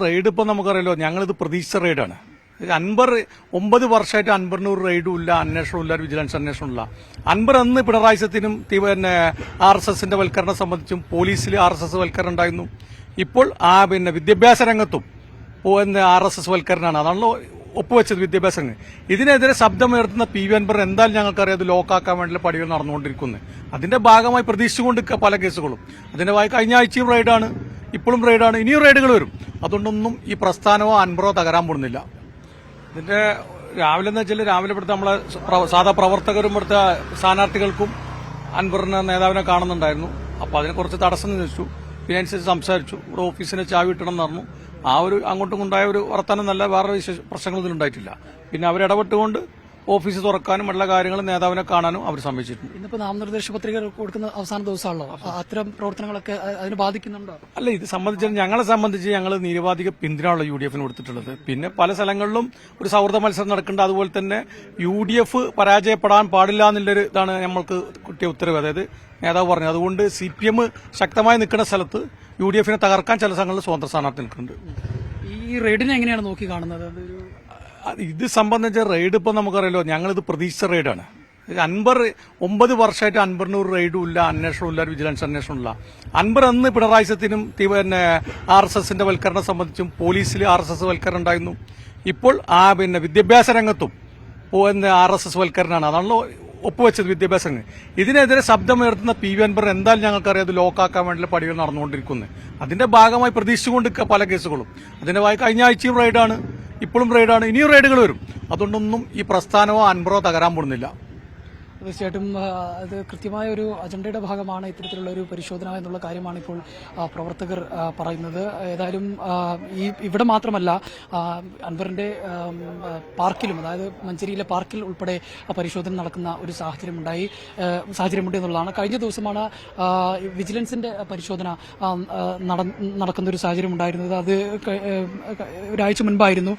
Raid ഇപ്പം നമുക്കറിയാലോ ഞങ്ങളിത് പ്രതീക്ഷിച്ച റെയ്ഡാണ്. അൻപർ ഒമ്പത് വർഷമായിട്ട് അൻപറിന് ഒരു റെയ്ഡും ഇല്ല അന്വേഷണവും ഇല്ല വിജിലൻസ് അന്വേഷണവും ഇല്ല. അൻപർ അന്ന് പിണറായി സത്യനും പിന്നെ ആർ എസ് എസിന്റെ വൽക്കരണം സംബന്ധിച്ചും പോലീസിൽ ആർ എസ് എസ് വൽക്കരണം ഉണ്ടായിരുന്നു. ഇപ്പോൾ ആ പിന്നെ വിദ്യാഭ്യാസ രംഗത്തും ആർ എസ് എസ് വൽക്കരണമാണ് അതാണല്ലോ ഒപ്പുവെച്ചത് വിദ്യാഭ്യാസ ഇതിനെതിരെ ശബ്ദമുയർത്തുന്ന പി വി അൻപർ എന്തായാലും ഞങ്ങൾക്കറിയാം അത് ലോക്കാക്കാൻ വേണ്ടിയുള്ള പടികൾ നടന്നുകൊണ്ടിരിക്കുന്നത് അതിന്റെ ഭാഗമായി പ്രതീക്ഷിച്ചുകൊണ്ട് പല കേസുകളും. അതിന്റെ കഴിഞ്ഞ ആഴ്ചയും റെയ്ഡാണ് ഇപ്പോഴും റെയ്ഡാണ് ഇനിയും റെയ്ഡുകൾ വരും. അതുകൊണ്ടൊന്നും ഈ പ്രസ്ഥാനമോ അൻപറോ തകരാൻ പോകുന്നില്ല. ഇതിന്റെ രാവിലെ എന്ന് വെച്ചാൽ രാവിലെ ഇവിടുത്തെ നമ്മളെ സാധാ പ്രവർത്തകരും ഇവിടുത്തെ സ്ഥാനാർത്ഥികൾക്കും അൻവറിനെ നേതാവിനെ കാണുന്നുണ്ടായിരുന്നു. അപ്പൊ അതിനെ കുറച്ച് തടസ്സം നിന്നിച്ചു പിന്നെ അനുസരിച്ച് സംസാരിച്ചു. ഇവിടെ ഓഫീസിന് ചാവി ഇട്ടണം എന്ന് പറഞ്ഞു. ആ ഒരു അങ്ങോട്ടും ഉണ്ടായ ഒരു വർത്തമാനം നല്ല വേറെ പ്രശ്നങ്ങളൊന്നും ഉണ്ടായിട്ടില്ല പിന്നെ അവർ ഇടപെട്ടുകൊണ്ട് ഓഫീസ് തുറക്കാനും ഉള്ള കാര്യങ്ങൾ നേതാവിനെ കാണാനും അവർ സമ്മതിച്ചിട്ടുണ്ട്. ഇന്നിപ്പോ നാമനിർദ്ദേശ പത്രിക കൊടുക്കുന്ന അവസാന ദിവസമാണല്ലോ. അപ്പൊ അത്തരം പ്രവർത്തനങ്ങളൊക്കെ അതിന് ബാധിക്കുന്നുണ്ടോ? അല്ല ഇത് സംബന്ധിച്ച് ഞങ്ങളെ സംബന്ധിച്ച് ഞങ്ങൾ നിരവാധിക പിന്തുണയുള്ള യു ഡി എഫിന് കൊടുത്തിട്ടുള്ളത്. പിന്നെ പല സ്ഥലങ്ങളിലും ഒരു സൗഹൃദ മത്സരം നടക്കേണ്ട അതുപോലെ തന്നെ യു ഡി എഫ് പരാജയപ്പെടാൻ പാടില്ല എന്നുള്ളൊരു ഇതാണ് നമ്മൾക്ക് കിട്ടിയ ഉത്തരവ്. അതായത് നേതാവ് പറഞ്ഞു അതുകൊണ്ട് സി പി എം ശക്തമായി നിൽക്കുന്ന സ്ഥലത്ത് യു ഡി എഫിനെ തകർക്കാൻ ചില സ്ഥലങ്ങളിൽ സ്വതന്ത്ര സ്ഥാനാർത്ഥി നിൽക്കുന്നുണ്ട്. ഈ റെയ്ഡിനെ എങ്ങനെയാണ് നോക്കി കാണുന്നത്? ഇത് സംബന്ധിച്ച റെയ്ഡ് ഇപ്പം നമുക്കറിയാലോ ഞങ്ങളിത് പ്രതീക്ഷിച്ച റെയ്ഡാണ്. അൻപർ ഒമ്പത് വർഷമായിട്ട് അൻപറിന് ഒരു റെയ്ഡും ഇല്ല അന്വേഷണവും ഇല്ല വിജിലൻസ് അന്വേഷണം ഇല്ല. അൻപർ അന്ന് പിണറായി സത്യനും പിന്നെ ആർ എസ് എസിന്റെ വൽക്കരണം സംബന്ധിച്ചും പോലീസിൽ ആർ എസ് എസ് വൽക്കരണം ഉണ്ടായിരുന്നു. ഇപ്പോൾ ആ പിന്നെ വിദ്യാഭ്യാസ രംഗത്തും ആർ എസ് എസ് വൽക്കരണമാണ് അതാണല്ലോ ഒപ്പുവെച്ചത് വിദ്യാഭ്യാസ ഇതിനെതിരെ ശബ്ദമുയർത്തുന്ന പി വി അൻപർ എന്തായാലും ഞങ്ങൾക്കറിയാം അത് ലോക്കാക്കാൻ വേണ്ടിയുള്ള പടികൾ നടന്നുകൊണ്ടിരിക്കുന്നത് അതിന്റെ ഭാഗമായി പ്രതീക്ഷിച്ചുകൊണ്ട് നിൽക്കുക പല കേസുകളും. അതിന്റെ കഴിഞ്ഞ ആഴ്ചയും റെയ്ഡാണ്. ഇപ്പോഴും റെയ്ഡാണ് ഇനിയും റെയ്ഡുകൾ വരും. അതുകൊണ്ടൊന്നും ഈ പ്രസ്ഥാനമോ അൻപറോ തകരാൻ പോകുന്നില്ല. തീർച്ചയായിട്ടും അത് കൃത്യമായ ഒരു അജണ്ടയുടെ ഭാഗമാണ് ഇത്തരത്തിലുള്ള ഒരു പരിശോധന എന്നുള്ള കാര്യമാണ് ഇപ്പോൾ പ്രവർത്തകർ പറയുന്നത്. ഏതായാലും ഈ ഇവിടെ മാത്രമല്ല അൻവറിന്റെ പാർക്കിലും അതായത് മഞ്ചേരിയിലെ പാർക്കിൽ ഉൾപ്പെടെ പരിശോധന നടക്കുന്ന ഒരു സാഹചര്യം ഉണ്ടായി ആ, സാഹചര്യമുണ്ട് എന്നുള്ളതാണ്. കഴിഞ്ഞ ദിവസമാണ് വിജിലൻസിന്റെ പരിശോധന നടക്കുന്ന ഒരു സാഹചര്യം ഉണ്ടായിരുന്നത് അത് ഒരാഴ്ച മുൻപായിരുന്നു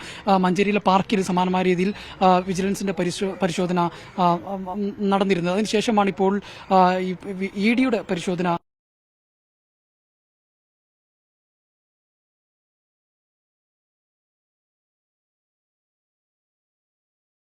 മഞ്ചേരിയിലെ പാർക്കിൽ സമാനമായ രീതിയിൽ വിജിലൻസിന്റെ പരിശോധന നടന്നിരുന്നത്. അതിനുശേഷമാണ് ഇപ്പോൾ ഇ ഡിയുടെ പരിശോധന